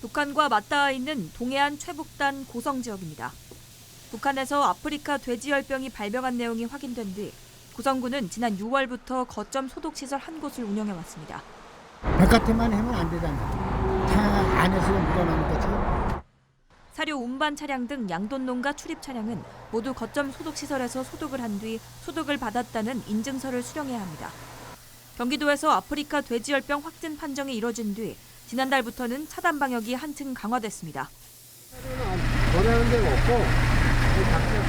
북한과 맞닿아 있는 동해안 최북단 고성 지역입니다. 북한에서 아프리카 돼지열병이 발병한 내용이 확인된 뒤 고성군은 지난 6월부터 거점 소독시설 한 곳을 운영해 왔습니다. 바깥에만 하면 안 되잖아. 다 안에서 묻어나는 거지. 사료 운반 차량 등 양돈농가 출입 차량은 모두 거점 소독시설에서 소독을 한 뒤 소독을 받았다는 인증서를 수령해야 합니다. 경기도에서 아프리카 돼지열병 확진 판정이 이뤄진 뒤 지난달부터는 차단 방역이 한층 강화됐습니다. 데가 없고 각자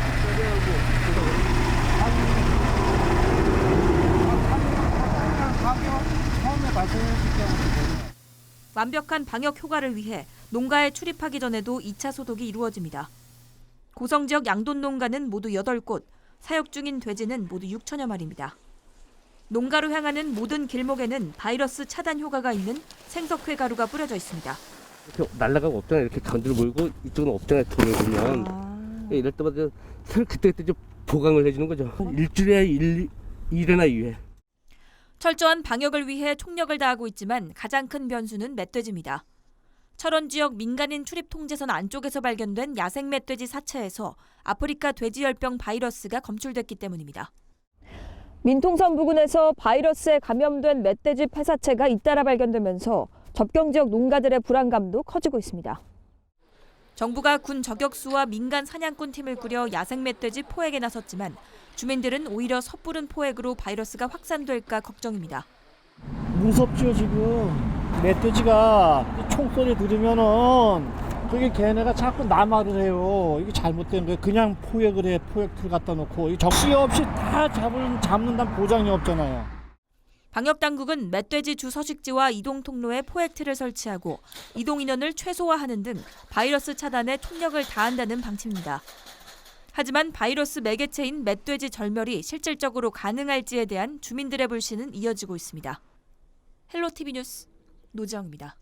완벽한 방역 효과를 위해 농가에 출입하기 전에도 2차 소독이 이루어집니다. 고성 지역 양돈 농가는 모두 8곳, 사육 중인 돼지는 모두 6천여 마리입니다. 농가로 향하는 모든 길목에는 바이러스 차단 효과가 있는 생석회 가루가 뿌려져 있습니다. 이렇게 날라가고 없잖아요. 이렇게 강제로 몰고 이쪽은 없잖아요. 돈을 보면. 이럴 때마다 그때그때 좀 보강을 해주는 거죠. 일주일에 일, 일회나 이회. 철저한 방역을 위해 총력을 다하고 있지만 가장 큰 변수는 멧돼지입니다. 철원 지역 민간인 출입 통제선 안쪽에서 발견된 야생 멧돼지 사체에서 아프리카 돼지열병 바이러스가 검출됐기 때문입니다. 민통선 부근에서 바이러스에 감염된 멧돼지 폐사체가 잇따라 발견되면서 접경 지역 농가들의 불안감도 커지고 있습니다. 정부가 군 저격수와 민간 사냥꾼 팀을 꾸려 야생 멧돼지 포획에 나섰지만 주민들은 오히려 섣부른 포획으로 바이러스가 확산될까 걱정입니다. 무섭죠 지금 멧돼지가 이 총소리 들으면은 그게 걔네가 자꾸 남하를 해요 이게 잘못된 거예요 그냥 포획을 해 포획틀 갖다 놓고 이 적시 없이 다 잡을, 잡는다는 보장이 없잖아요 방역 당국은 멧돼지 주 서식지와 이동 통로에 포획틀을 설치하고 이동 인원을 최소화하는 등 바이러스 차단에 총력을 다한다는 방침입니다. 하지만 바이러스 매개체인 멧돼지 절멸이 실질적으로 가능할지에 대한 주민들의 불신은 이어지고 있습니다. 헬로 TV 뉴스 노지영입니다.